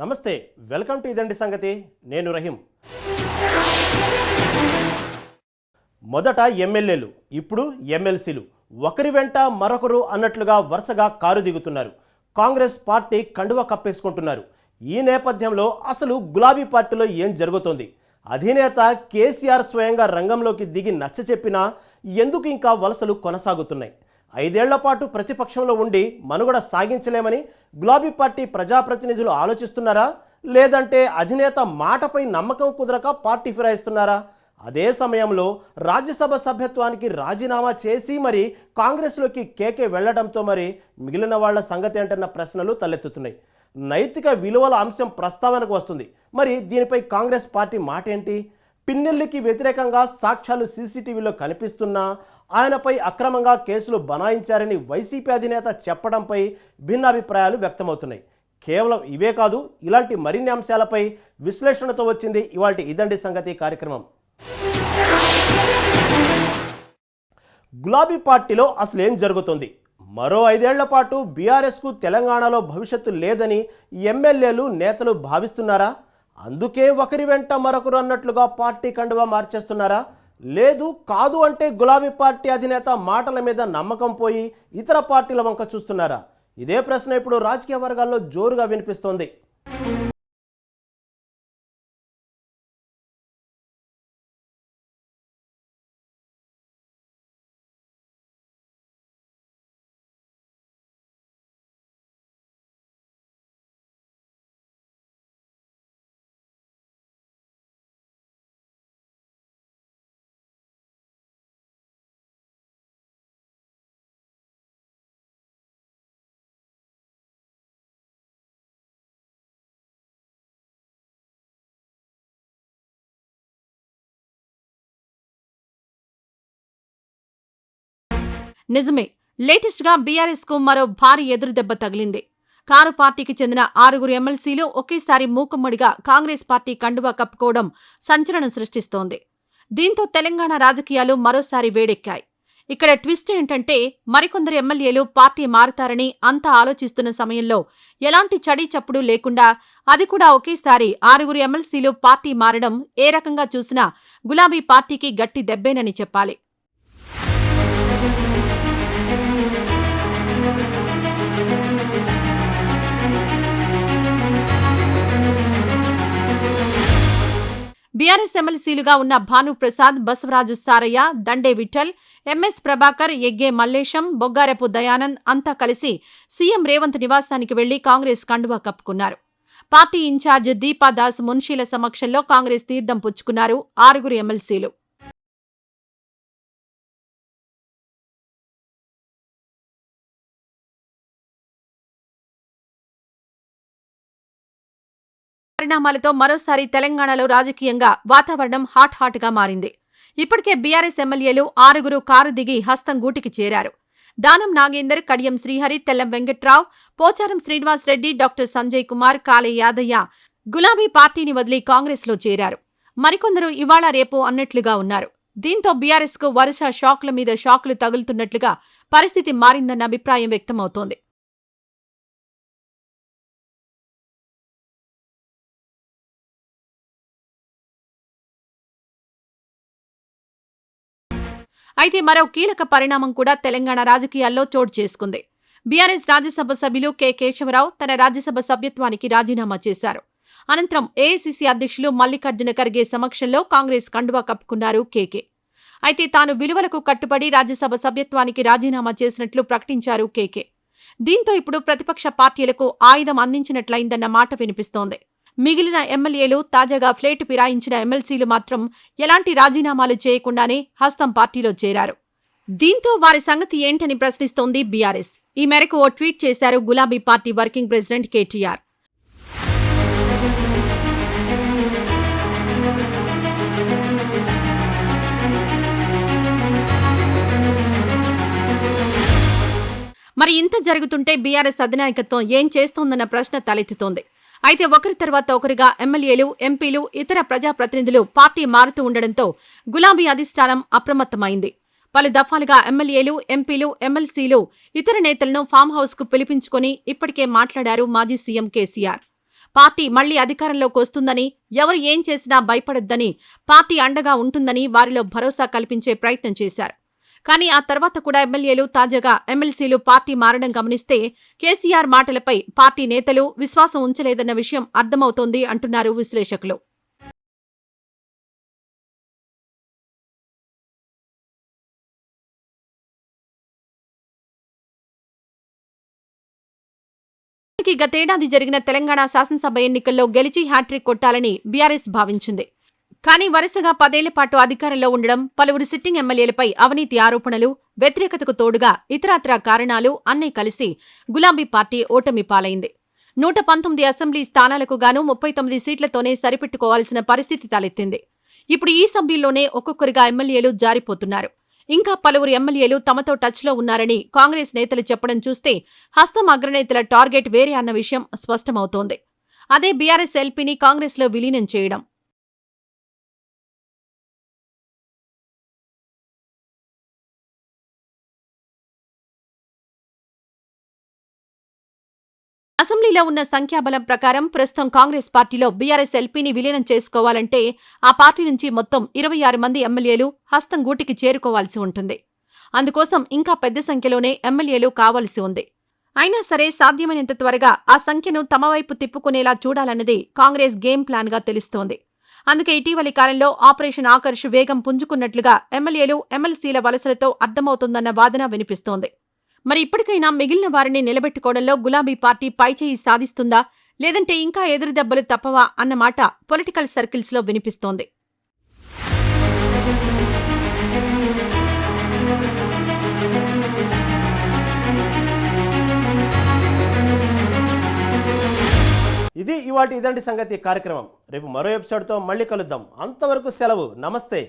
నమస్తే welcome to ఇదండి సంగతి. నేను రహీం. మొదట ఎమ్మెల్యేలు ఇప్పుడు ఎమ్మెల్సీలు. ఒకరి వెంట మరొకరు అన్నట్లుగా వరుసగా కారు దిగుతున్నారు. కాంగ్రెస్ పార్టీ కండువ కప్పేసుకుంటున్నారు. ఈ నేపథ్యంలో అసలు గులాబీ పార్టీలో ఏం జరుగుతోంది? అధినేత కేసీఆర్ స్వయంగా రంగంలోకి దిగి నచ్చ చెప్పినా ఎందుకు ఇంకా వలసలు కొనసాగుతున్నాయి? ఐదేళ్ళ పాటు ప్రతిపక్షంలో ఉండి మనుగడ సాగించలేమని గులాబీ పార్టీ ప్రజాప్రతినిధులు ఆలోచిస్తున్నారా? లేదంటే అధినేత మాటపై నమ్మకం కుదరక పార్టీ ఫిరాయిస్తున్నారా? అదే సమయంలో రాజ్యసభ సభ్యత్వానికి రాజీనామా చేసి మరి కాంగ్రెస్లోకి కేకే వెళ్ళడంతో మరి మిగిలిన వాళ్ళ సంగతి ఏంటన్న ప్రశ్నలు తలెత్తుతున్నాయి. నైతిక విలువల అంశం ప్రస్తావనకు వస్తుంది. మరి దీనిపై కాంగ్రెస్ పార్టీ మాట ఏంటి పిన్నెల్లికి వ్యతిరేకంగా సాక్ష్యాలు సీసీటీవీలో కనిపిస్తున్నా ఆయనపై అక్రమంగా కేసులు బనాయించారని వైసీపీ అధినేత చెప్పడంపై భిన్నాభిప్రాయాలు వ్యక్తమవుతున్నాయి. కేవలం ఇవే కాదు ఇలాంటి మరిన్ని అంశాలపై విశ్లేషణతో వచ్చింది ఇవాళ ఇదండి సంగతి కార్యక్రమం. గులాబీ పార్టీలో అసలు ఏం జరుగుతుంది? మరో ఐదేళ్ళ పాటు బీఆర్ఎస్కు తెలంగాణలో భవిష్యత్తు లేదని ఎమ్మెల్యేలు నేతలు భావిస్తున్నారా? అందుకే ఒకరి వెంట మరొకరు అన్నట్లుగా పార్టీ కండువా మార్చేస్తున్నారా? లేదు కాదు అంటే గులాబీ పార్టీ అధినేత మాటల మీద నమ్మకం పోయి ఇతర పార్టీల వంక చూస్తున్నారా? ఇదే ప్రశ్న ఇప్పుడు రాజకీయ వర్గాల్లో జోరుగా వినిపిస్తోంది. నిజమే లేటెస్ట్గా బీఆర్ఎస్కు మరో భారీ ఎదురుదెబ్బ తగిలింది. కారు పార్టీకి చెందిన ఆరుగురు ఎమ్మెల్సీలు ఒకేసారి మూకుమ్మడిగా కాంగ్రెస్ పార్టీ కండువా కప్పుకోవడం సంచలనం సృష్టిస్తోంది. దీంతో తెలంగాణ రాజకీయాలు మరోసారి వేడెక్కాయి. ఇక్కడ ట్విస్ట్ ఏంటంటే మరికొందరు ఎమ్మెల్యేలు పార్టీ మారతారని అంతా ఆలోచిస్తున్న సమయంలో ఎలాంటి చడీ చప్పుడు లేకుండా అది కూడా ఒకేసారి ఆరుగురు ఎమ్మెల్సీలు పార్టీ మారడం ఏ రకంగా చూసినా గులాబీ పార్టీకి గట్టి దెబ్బేనని చెప్పాలి. బీఆర్ఎస్ ఎమ్మెల్సీలుగా ఉన్న భానుప్రసాద్ బసవరాజు సారయ్య దండే విఠల్ ఎంఎస్ ప్రభాకర్ ఎగ్గే మల్లేశం బొగ్గారెపు దయానంద్ అంతా కలిసి సీఎం రేవంత్ నివాసానికి వెళ్ళి కాంగ్రెస్ కండువా కప్పుకున్నారు. పార్టీ ఇన్ఛార్జ్ దీపాదాస్ మున్షీల సమక్షంలో కాంగ్రెస్ తీర్థం పుచ్చుకున్నారు ఆరుగురు ఎమ్మెల్సీలు. పరిణామాలతో మరోసారి తెలంగాణలో రాజకీయంగా వాతావరణం హాట్ హాట్గా మారింది. ఇప్పటికే బీఆర్ఎస్ ఎమ్మెల్యేలు ఆరుగురు కారు దిగి హస్తం గూటికి చేరారు. దానం నాగేందర్ కడియం శ్రీహరి తెల్లం వెంకట్రావు పోచారం శ్రీనివాస్ రెడ్డి డాక్టర్ సంజయ్ కుమార్ కాళే యాదయ్య గులాబీ పార్టీని వదిలి కాంగ్రెస్లో చేరారు. మరికొందరు ఇవాళ రేపు అన్నట్లుగా ఉన్నారు. దీంతో బీఆర్ఎస్కు వరుస షాక్ల మీద షాక్లు తగులుతున్నట్లుగా పరిస్థితి మారిందన్న అభిప్రాయం వ్యక్తమవుతోంది. అయితే మరో కీలక పరిణామం కూడా తెలంగాణ రాజకీయాల్లో చోటు చేసుకుంది. బీఆర్ఎస్ రాజ్యసభ సభ్యులు కె. కేశవరావు తన రాజ్యసభ సభ్యత్వానికి రాజీనామా చేశారు. అనంతరం ఏఐసీసీ అధ్యక్షులు మల్లికార్జున ఖర్గే సమక్షంలో కాంగ్రెస్ కండువా కప్పుకున్నారు కేకే అయితే తాను విలువలకు కట్టుబడి రాజ్యసభ సభ్యత్వానికి రాజీనామా చేసినట్లు ప్రకటించారు కేకే దీంతో ఇప్పుడు ప్రతిపక్ష పార్టీలకు ఆయుధం అందించినట్లయిందన్న మాట వినిపిస్తోంది. మిగిలిన ఎమ్మెల్యేలు తాజాగా ఫ్లేట్ ఫిరాయించిన ఎమ్మెల్సీలు మాత్రం ఎలాంటి రాజీనామాలు చేయకుండానే హస్తం పార్టీలో చేరారు. దీంతో వారి సంగతి ఏంటని ప్రశ్నిస్తోంది బీఆర్ఎస్. ఈ మేరకు ఓ ట్వీట్ చేశారు గులాబీ పార్టీ వర్కింగ్ ప్రెసిడెంట్ కేటీఆర్. మరి ఇంత జరుగుతుంటే బీఆర్ఎస్ అధినాయకత్వం ఏం చేస్తోందన్న ప్రశ్న తలెత్తుతోంది. అయితే ఒకరి తర్వాత ఒకరిగా ఎమ్మెల్యేలు ఎంపీలు ఇతర ప్రజాప్రతినిధులు పార్టీ మారుతూ ఉండడంతో గులాబీ అధిష్టానం అప్రమత్తమైంది. పలు దఫాలుగా ఎమ్మెల్యేలు ఎంపీలు ఎమ్మెల్సీలు ఇతర నేతలను ఫామ్ హౌస్కు పిలిపించుకుని ఇప్పటికే మాట్లాడారు మాజీ సీఎం కేసీఆర్. పార్టీ మళ్ళీ అధికారంలోకి వస్తుందని ఎవరు ఏం చేసినా భయపడొద్దని పార్టీ అండగా ఉంటుందని వారిలో భరోసా కల్పించే ప్రయత్నం చేశారు. కానీ ఆ తర్వాత కూడా ఎమ్మెల్యేలు తాజాగా ఎమ్మెల్సీలు పార్టీ మారడం గమనిస్తే కేసీఆర్ మాటలపై పార్టీ నేతలు విశ్వాసం ఉంచలేదన్న విషయం అర్థమవుతోంది అంటున్నారు విశ్లేషకులు. గతేడాది జరిగిన తెలంగాణ శాసనసభ ఎన్నికల్లో గెలిచి హ్యాట్రిక్ కొట్టాలని బీఆర్ఎస్ భావించింది. కానీ వరుసగా పదేళ్ళ పాటు అధికారంలో ఉండడం పలువురు సిట్టింగ్ ఎమ్మెల్యేలపై అవినీతి ఆరోపణలు వ్యతిరేకతకు తోడుగా ఇతరత్రా కారణాలు అన్నీ కలిసి గులాబీ పార్టీ ఓటమి పాలైంది. నూట పంతొమ్మిది అసెంబ్లీ స్థానాలకు గాను ముప్పై తొమ్మిది సీట్లతోనే సరిపెట్టుకోవాల్సిన పరిస్థితి తలెత్తింది. ఇప్పుడు ఈ సభ్యుల్లోనే ఒక్కొక్కరిగా ఎమ్మెల్యేలు జారిపోతున్నారు. ఇంకా పలువురు ఎమ్మెల్యేలు తమతో టచ్లో ఉన్నారని కాంగ్రెస్ నేతలు చెప్పడం చూస్తే హస్తం అగ్రనేతల టార్గెట్ వేరే అన్న విషయం స్పష్టమవుతోంది. అదే బీఆర్ఎస్ ఎల్పీని కాంగ్రెస్లో విలీనం చేయడం. అసెంబ్లీలో ఉన్న సంఖ్యాబలం ప్రకారం ప్రస్తుతం కాంగ్రెస్ పార్టీలో బీఆర్ఎస్ ఎల్పీని విలీనం చేసుకోవాలంటే ఆ పార్టీ నుంచి మొత్తం ఇరవై ఆరు మంది ఎమ్మెల్యేలు హస్తం గూటికి చేరుకోవాల్సి ఉంటుంది. అందుకోసం ఇంకా పెద్ద సంఖ్యలోనే ఎమ్మెల్యేలు కావాల్సి ఉంది. అయినా సరే సాధ్యమైనంత త్వరగా ఆ సంఖ్యను తమ వైపు తిప్పుకునేలా చూడాలన్నది కాంగ్రెస్ గేమ్ ప్లాన్గా తెలుస్తోంది. అందుకే ఇటీవలి కాలంలో ఆపరేషన్ ఆకర్ష్ వేగం పుంజుకున్నట్లుగా ఎమ్మెల్యేలు ఎమ్మెల్సీల వలసలతో అర్థమవుతోందన్న వాదన వినిపిస్తోంది. మరి ఇప్పటికైనా మిగిలిన వారిని నిలబెట్టుకోవడంలో గులాబీ పార్టీ పైచేయి సాధిస్తుందా? లేదంటే ఇంకా ఎదురుదెబ్బలు తప్పవా? అన్నమాట పొలిటికల్ సర్కిల్స్లో వినిపిస్తోంది. ఇది ఇవాటి ఇదంటి సంగతి కార్యక్రమం. రేపు మరో ఎపిసోడ్తో మళ్ళీ కలుద్దాం. అంతవరకు సెలవు. నమస్తే.